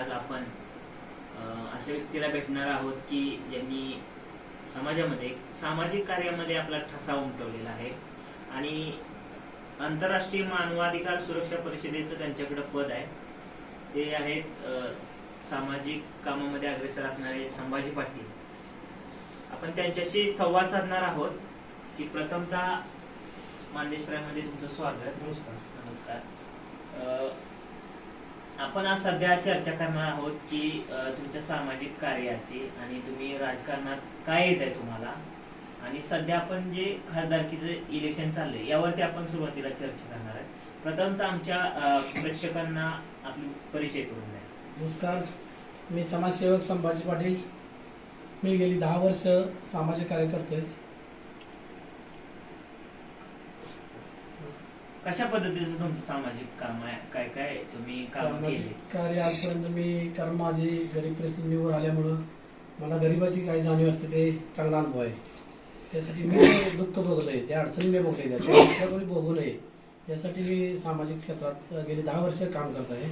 आज आपण अशा व्यक्तीला भेटणार आहोत की ज्यांनी समाजामध्ये सामाजिक कार्यामध्ये आपला ठसा उमटवलेला आहे. आणि आंतरराष्ट्रीय मानवाधिकार सुरक्षा परिषदेचं त्यांच्याकडे पद आहे. ते आहेत सामाजिक कामामध्ये अग्रेसर असणारे संभाजी पाटील. आपण त्यांच्याशी संवाद साधणार आहोत की प्रथमतः मानदेश प्रायमध्ये तुमचं स्वागत. नमस्कार. नमस्कार. आपण आज सध्या चर्चा करणार आहोत की तुमच्या सामाजिक कार्याची आणि तुम्ही राजकारणात काय आहे तुम्हाला? आणि सध्या आपण जे खासदारकीचं इलेक्शन चाललंय यावरती आपण सुरुवातीला चर्चा करणार आहे. प्रथमतः आमच्या प्रेक्षकांना आपली परिचय करून द्या. नमस्कार. मी समाजसेवक संभाजी पाटील. मी गेली दहा वर्ष सामाजिक कार्य करतोय कशा पद्धतीचं तुमचं सामाजिक काम आहे? काय काय तुम्ही काम केले? सामाजिक कार्य आजपर्यंत मी कारण माझी गरीब परिस्थिती मी वर आल्यामुळं मला गरिबाची काही जाणीव असते ते चांगला अनुभव आहे. त्यासाठी मी दुःख भोगलंय त्या अडचणी मी भोगलेल्या त्या दुसऱ्या कोणी भोगू नये यासाठी मी सामाजिक क्षेत्रात गेली दहा वर्ष काम करत आहे.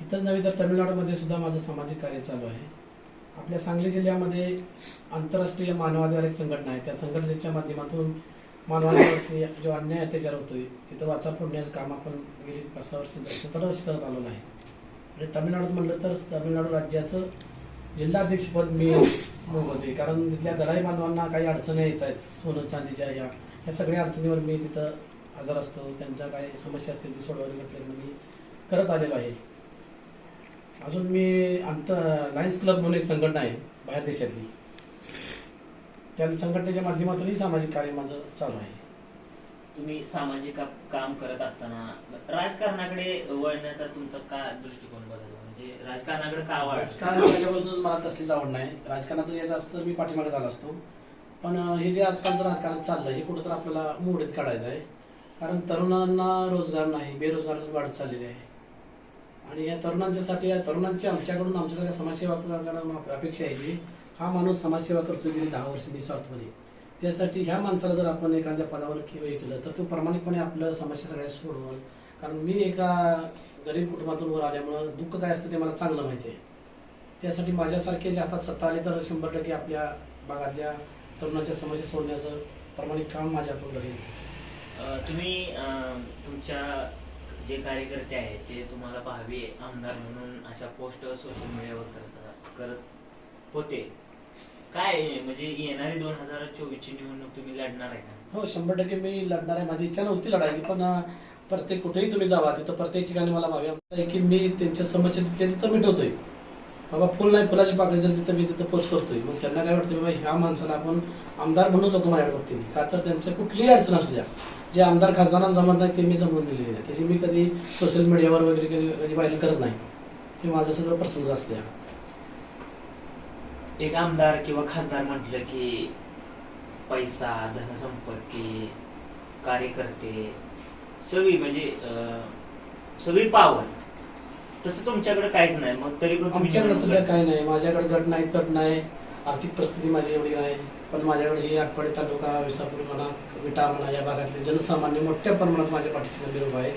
इथंच नव्हे तर तमिळनाडूमध्ये सुद्धा माझं सामाजिक कार्य चालू आहे. आपल्या सांगली जिल्ह्यामध्ये आंतरराष्ट्रीय मानवाधिकार एक संघटना आहे. त्या संघटनेच्या माध्यमातून मानवाधिकाराचे जो अन्याय अत्याचार होतोय तिथं वाचा फोडण्याचं काम आपण गेली पाच सहा वर्ष सतरा वर्ष करत आलेलो आहे. आणि तामिळनाडूत म्हटलं तर तामिळनाडू राज्याचं जिल्हाध्यक्षपद मी भोगवते कारण तिथल्या गराई बांधवांना काही अडचणी येत आहेत सोनं चांदीच्या या या सगळ्या अडचणीवर मी तिथं हजर असतो. त्यांच्या काही समस्या असतील ती सोडवण्याचा प्रयत्न मी करत आलेलो आहे. अजून मी आंतर लायन्स क्लब म्हणून एक संघटना आहे बाहेर देशातली. त्या संघटनेच्या माध्यमातूनही सामाजिक कार्य माझं चालू आहे. तुम्ही सामाजिक काम करत असताना राजकारणाकडे वळण्याचा तुमचा का दृष्टिकोन बदलला? म्हणजे राजकारणाकडे का वळला? राजकारण मला कसलीच आवड नाही. राजकारणात यायचं असतं तर मी पाठीमागे झाला असतो. पण हे जे आजकालचं राजकारण चाललंय हे कुठं तर आपल्याला मोडीत काढायचं आहे. कारण तरुणांना रोजगार नाही बेरोजगार वाढत चाललेले आहे. आणि या तरुणांच्यासाठी या तरुणांची आमच्याकडून आमच्यासारख्या समाजसेवकांकडून अपेक्षा आहे की हा माणूस समाजसेवा करतो गेली दहा वर्ष निस्वार्थपणे त्यासाठी ह्या माणसाला जर आपण एखाद्या पदावर किंवा हे केलं तर तो प्रामाणिकपणे आपलं समस्या सगळ्या सोडवल. कारण मी एका गरीब कुटुंबातून वर आल्यामुळं दुःख काय असतं ते मला चांगलं माहिती आहे. त्यासाठी माझ्यासारखे जे हातात सत्ता आली तर शंभर टक्के आपल्या भागातल्या तरुणांच्या समस्या सोडण्याचं प्रामाणिक काम माझ्या हातून घडेल तुम्ही तुमच्या जे कार्यकर्ते आहेत ते तुम्हाला पाहावे आमदार म्हणून अशा पोस्ट सोशल मीडियावर करत करत होते. काय म्हणजे येणारी दोन हजार चोवीस ची निवडणूक तुम्ही लढणार आहे का? हो शंभर टक्के मी लढणार आहे. माझी इच्छा नव्हती लढायची पण प्रत्येक कुठेही तुम्ही जावा तिथं प्रत्येक ठिकाणी मला भावी आहे की मी त्यांच्या समक्ष तिथल्या तिथं मिटवतोय बाबा फुल नाही फुलाची पाकळी जर तिथं मी तिथं पोच करतोय मग त्यांना काय वाटतं बाबा ह्या माणसाला आपण आमदार म्हणून लोक माझ्याकडे बघतील. का तर त्यांच्या कुठलीही अडचण असू द्या. जे आमदार खासदारांना जमत नाही ते मी जमवून दिलेले आहे त्याची मी कधी सोशल मीडियावर वगैरे कधी कधी व्हायरल करत नाही. ते माझं सगळं प्रसंग असते. एक आमदार किंवा खासदार म्हटलं की पैसा धनसंपत्ती कार्यकर्ते सगळी म्हणजे सगळी पावर. तसं तुमच्याकडे काहीच नाही. मग तरी पण आमच्याकडे निवडणूक सध्या काही नाही. माझ्याकडे गट नाही तट नाही. आर्थिक परिस्थिती माझी एवढी नाही. पण माझ्याकडे हे आटपाडी तालुका विसापूर म्हणा विटा म्हणा या भागातले जनसामान्य मोठ्या प्रमाणात माझ्या पाठीशी उभा आहे.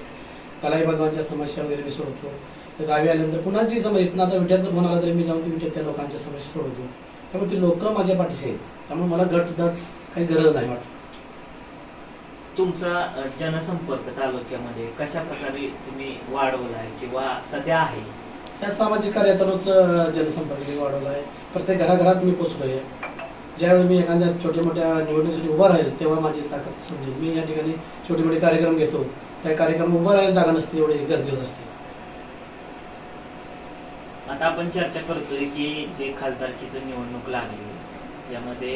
कलाई बांधवांच्या समस्या वगैरे मी सोडवतो तर गावी आल्यानंतर कुणाची समस्या इथं आता विट्यात फोन आला तरी मी जाऊन ती विट्यातल्या लोकांच्या समस्या सोडवतो. त्यामुळे ते लोक माझ्या पाठीशी आहेत. त्यामुळे मला गट दट काही गरज नाही वाटत. तुमचा जनसंपर्क तालुक्यामध्ये कशा प्रकारे तुम्ही वाढवलाय किंवा सध्या आहे? या सामाजिक कार्यातूनच जनसंपर्क मी वाढवला आहे. प्रत्येक घराघरात मी पोचलोय. ज्यावेळी मी एखाद्या छोट्या मोठ्या निवडणुकीसाठी उभा राहील तेव्हा माझी ताकद समजेल. मी या ठिकाणी छोटे मोठे कार्यक्रम घेतो. त्या कार्यक्रम उभा राहायला जागा नसते एवढी गर्दी होत असते. आता आपण चर्चा करतोय की जे खासदारकीचं निवडणूक लागली यामध्ये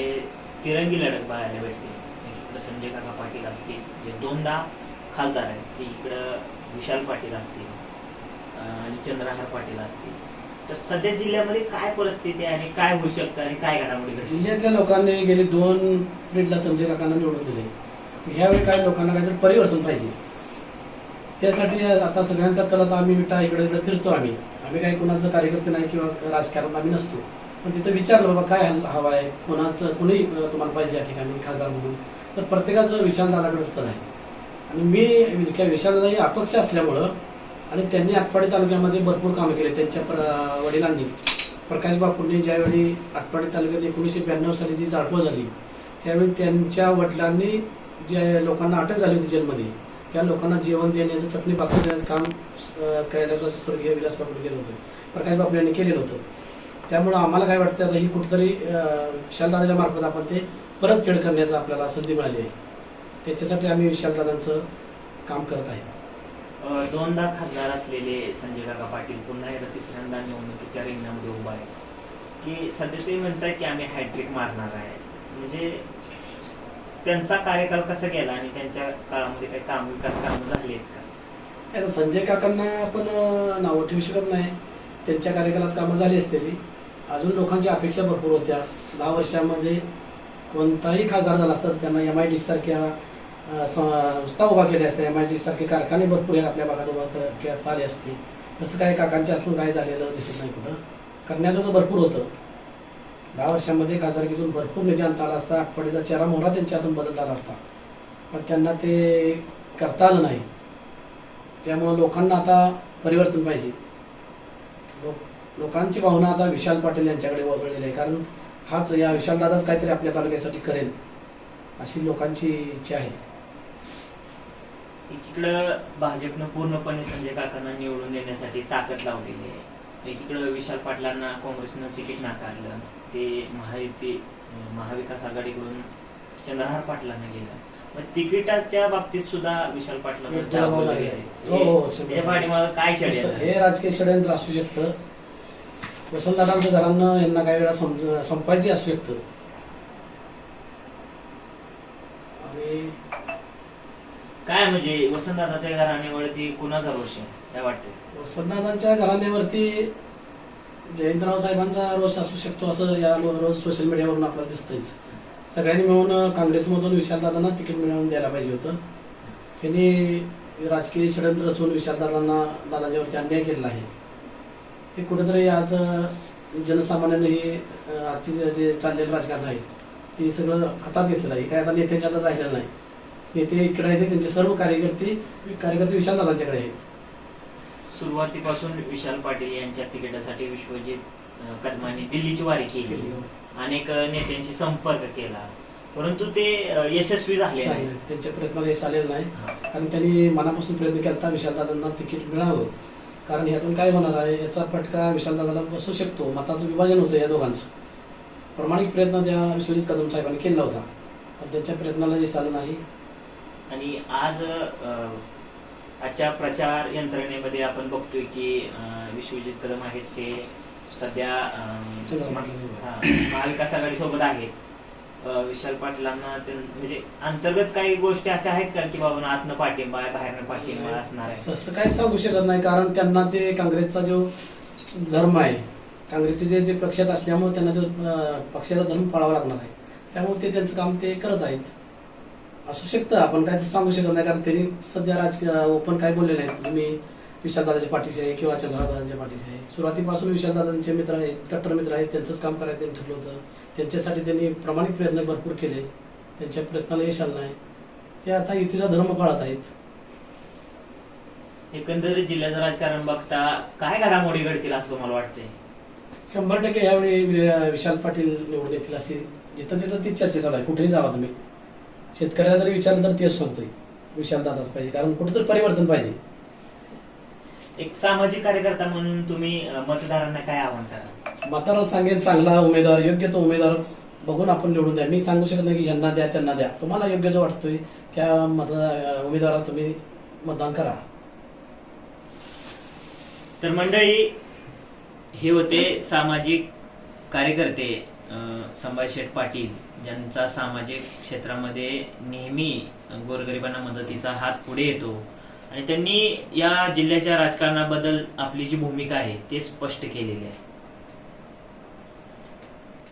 तिरंगी लढत पाहायला भेटते. इकडं संजय काका पाटील असतील जे दोनदा खासदार आहेत ते इकडं विशाल पाटील असतील आणि चंद्रहार पाटील असतील. तर सध्या जिल्ह्यामध्ये काय परिस्थिती आहे काय होऊ शकतं आणि काय घडामोडी जिल्ह्यातल्या लोकांनी गेली दोन पिढीला संजय काकांना निवडून दिले. ह्यावेळी काय लोकांना काहीतरी परिवर्तन पाहिजे. त्यासाठी आता सगळ्यांचा कल आता आम्ही विटा इकडे इकडे फिरतो आम्ही. आम्ही काही कोणाचं कार्यकर्ते नाही किंवा राजकारण आम्ही नसतो. पण तिथं विचारलं बाबा काय हवा हवं आहे? कोणाचं कोणी तुम्हाला पाहिजे या ठिकाणी खासदार म्हणून? तर प्रत्येकाचं विशाल दादाकडेच कल आहे. आणि मी काय विशाल हे अपक्ष असल्यामुळं आणि त्यांनी आटपाडी तालुक्यामध्ये भरपूर कामं केले त्यांच्या प्र वडिलांनी. प्रकाश बापूंनी ज्यावेळी आटपाडी तालुक्यात एकोणीसशे ब्याण्णव साली जी जाळपोळ झाली त्यावेळी त्यांच्या वडिलांनी ज्या लोकांना अटक झाली होती जेलमध्ये त्या लोकांना जेवण देण्याचं चटणी भाकरी देण्याचं काम अं, स्वर्गीय विलास बापूंनी केलं होतं. प्रकाश बापू यांनी केलेलं होतं. त्यामुळं आम्हाला काय वाटतं आता ही कुठेतरी विशालदादाच्या मार्फत आपण ते परतफेड करण्याचा आपल्याला संधी मिळाली आहे. त्याच्यासाठी आम्ही विशालदादांचं काम करत आहे. दोनदा खासदार असलेले संजय काका पाटील पुन्हा एकदा तिसऱ्यांदा निवडणुकीच्या रिंगणामध्ये उभा आहे. की सध्या ते म्हणतात की आम्ही हॅट्रिक मारणार आहे. म्हणजे त्यांचा कार्यकाल कसा गेला आणि त्यांच्या काळामध्ये काही काम विकास कामं झाली आहेत का? आता संजय काकांना आपण अं, नावं ठेवू शकत नाही. त्यांच्या कार्यकालात कामं झाली असलेली अजून लोकांच्या अपेक्षा भरपूर होत्या. दहा वर्षामध्ये कोणताही खासदार झाला असता तर त्यांना एम आय डी सारख्या अं, संस्था उभा केल्या असत्या. एम आय डी सारखे कारखाने भरपूर आपल्या भागात उभा क- करता आले असते तसं काय काकांच्या असून काय झालेलं दिसत नाही कुठं. करण्याजोगं भरपूर होतं. दहा वर्षामध्ये खासदारकीतून भरपूर निधी आणता आला असता आठवडीचा चेहरा मोहरा त्यांच्या हातून बदलता आला असता. पण त्यांना ते करता आलं नाही. त्यामुळं लोकांना आता परिवर्तन पाहिजे. लोक लोकांची भावना आता विशाल पाटील यांच्याकडे वळलेली आहे. कारण हाच या विशालदादाच काहीतरी आपल्या तालुक्यासाठी करेल अशी लोकांची इच्छा आहे. एकीकडं भाजपनं पूर्णपणे संजय काकांना निवडून देण्यासाठी ताकद लावलेली आहे. एकीकडं विशाल पाटलांना काँग्रेसनं तिकीट नाकारलं. ते महायुती महाविकास आघाडीकडून चंद्रहार पाटलांना गेलं मग तिकिटाच्या बाबतीत सुद्धा विशाल पाटलांना. गेलंय. हो, हो, त्याच्या पाठीमागं काय षडयंत्र? हे राजकीय षडयंत्र असू शकतं वसंतदादांचं घरांना यांना काही वेळा संपायचे असू शकतं आणि काय म्हणजे वसंतदादाच्या घराण्यावरती कुणाचा रोष आहे काय वाटतं वसंतदादांच्या घराण्यावरती जयंतराव साहेबांचा रोष असू शकतो असं या लो- रोज सोशल मीडियावरून आपल्याला दिसतंच सगळ्यांनी मिळून काँग्रेसमधून विशालदादांना तिकीट मिळवून द्यायला पाहिजे होतं. त्यांनी राजकीय षडयंत्र रचून विशालदादांना दादांच्यावरती अन्याय केलेला आहे. हे कुठेतरी आज जनसामान्यांनी हे आजची जे- चाललेलं राजकारण आहे ते सगळं हातात घेतलेलं आहे. काय आता नेत्यांच्या हातात राहिलेलं नाही. नेते इकडे आहेत त्यांचे सर्व कार्यकर्ते कार्यकर्ते विशालदादांच्याकडे आहेत. सुरुवातीपासून विशाल पाटील यांच्या तिकिटासाठी विश्वजित कदमांनी दिल्लीची वारी केली. अनेक नेत्यांशी संपर्क केला. परंतु ते यशस्वी झाले नाही. त्यांच्या प्रयत्नाला यश आलेलं नाही. कारण त्यांनी मनापासून प्रयत्न केला विशालदादांना तिकीट मिळावं. कारण ह्यातून काय होणार आहे याचा फटका विशालदादाला बसू शकतो. मताचं विभाजन होतं या दोघांचं. प्रामाणिक प्रयत्न त्या विश्वजित कदम साहेबांनी केला होता. पण त्यांच्या प्रयत्नाला यश आलं नाही. आणि आज आजच्या प्रचार यंत्रणेमध्ये आपण बघतोय की विश्वजित कदम आहेत ते सध्या महाविकास आघाडी सोबत आहेत. विशाल पाटलांना म्हणजे अंतर्गत काही गोष्टी अशा आहेत का की बाबा आतनं पाठिंबा आहे बाहेरनं पाठिंबा असणार आहे? तसं काय सांगू शकत नाही कारण त्यांना ते काँग्रेसचा जो धर्म आहे काँग्रेसचे जे जे पक्षात असल्यामुळे त्यांना तो पक्षाचा धर्म पाळावा लागणार आहे. त्यामुळे ते त्यांचं काम ते करत आहेत. असू शकतं. आपण काय सांगू शकत नाही कारण त्यांनी सध्या राजकीय ओपन काय बोललेले आहेत तुम्ही विशालदादाच्या पाठीशी आहे किंवा चंद्रदादांच्या पाठीशी आहे. सुरुवातीपासून विशालदादांचे मित्र आहेत कट्टर मित्र आहेत त्यांचंच काम करायचं त्यांनी ठरलं होतं. त्यांच्यासाठी त्यांनी प्रामाणिक प्रयत्न भरपूर केले. त्यांच्या प्रयत्नाला यश आलं नाही. ते आता युतीचा धर्म पाळत आहेत. एकंदरीत जिल्ह्याचं राजकारण बघता काय घडामोडी घडतील असं तुम्हाला वाटतंय? शंभर टक्के यावेळी विशाल पाटील निवडून येतील अशी जिथं तिथं तीच चर्चा चालू आहे. कुठेही जावा तुम्ही. शेतकऱ्याला जरी विचारलं तर तेच सांगतोय. विशाल दादाच पाहिजे कारण कुठेतरी परिवर्तन पाहिजे. एक सामाजिक कार्यकर्ता म्हणून तुम्ही अं, मतदारांना काय आव्हान करा म्हातारा सांगेल चांगला उमेदवार योग्य तो उमेदवार बघून आपण निवडून द्या. मी सांगू शकत नाही की यांना द्या त्यांना द्या. तुम्हाला योग्य जो वाटतोय त्या मत उमेदवाराला तुम्ही मतदान करा. तर मंडळी हे होते सामाजिक कार्यकर्ते अं, पाटील ज्यांचा सामाजिक क्षेत्रामध्ये नेहमी गोरगरिबांना मदतीचा हात पुढे येतो. आणि त्यांनी या जिल्ह्याच्या राजकारणाबद्दल आपली जी भूमिका आहे ते स्पष्ट केलेली आहे.